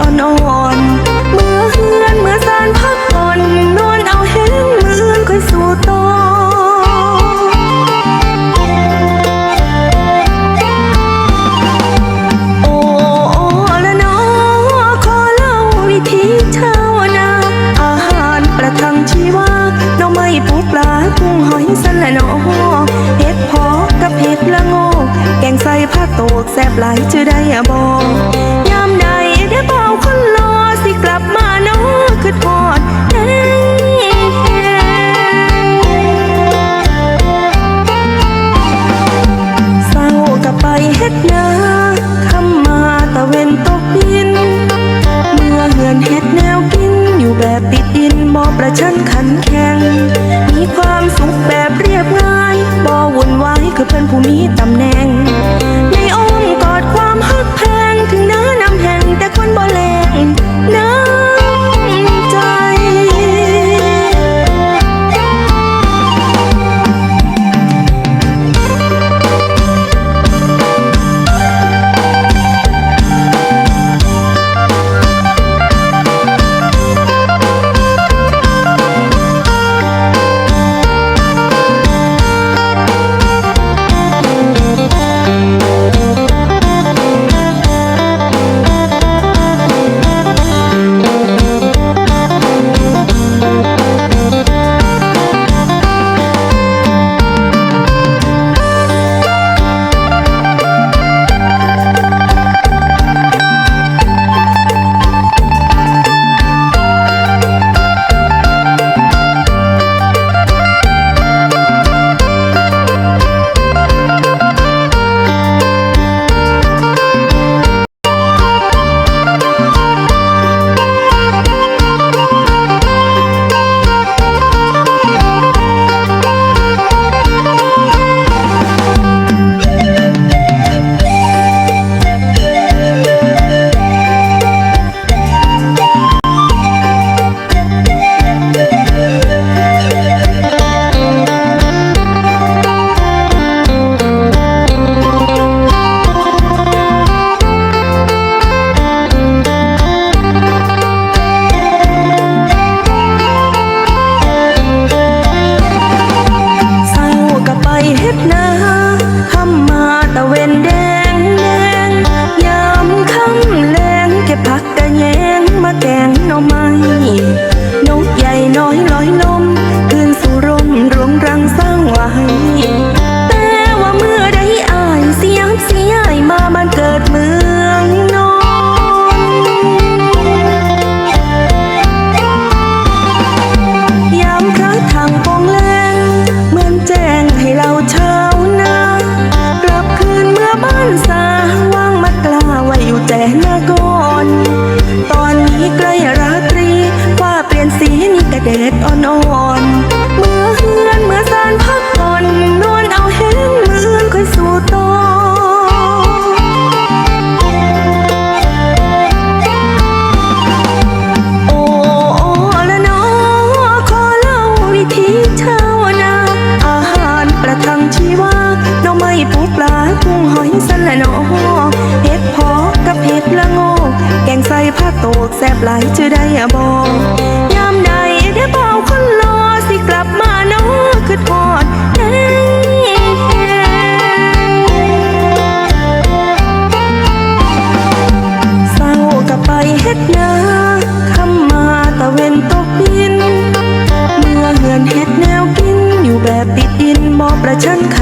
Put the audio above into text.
อ่อนอ่อนเมื่อเฮือนเมื่อสานพักผ่อนนอนเอาแห้งมือนค่อยสู่ต่อโอ้และนอขอเล่าวิธีชาวนา อาหารประทังชีวาน้องไม่ปูปลากุ้งหอยสันและนอเห็ดพอกับเห็ดละโงอแกงใส่ผ้าโตกแซ่บหลายจะได้อบอก เห็ดแนวกินอยู่แบบติดดินบ่ประชันขันแข็ง มีความสุขแบบเรียบง่ายบ่วุ่นวายคือเพื่อนผู้มีตำแหน่ง ในอ้อมกอดความฮักแพ นี่กระเด็ดอ่อนๆเมื่อเฮือนเมื่อสานพักผ่อนนอนเอาแห้งมือค่อยสู่ต่อโอ้โอ้ละเนอขอเล่าวิธีชาวนา อาหารประทังชีวาหน่อไม้ปูปลากุ้งหอยสันละเนอเห็ดพอกับเห็ดละโงกแกงใส่ผ้าโตกแซ่บหลายจะได้บอกยา บ่ประชันขั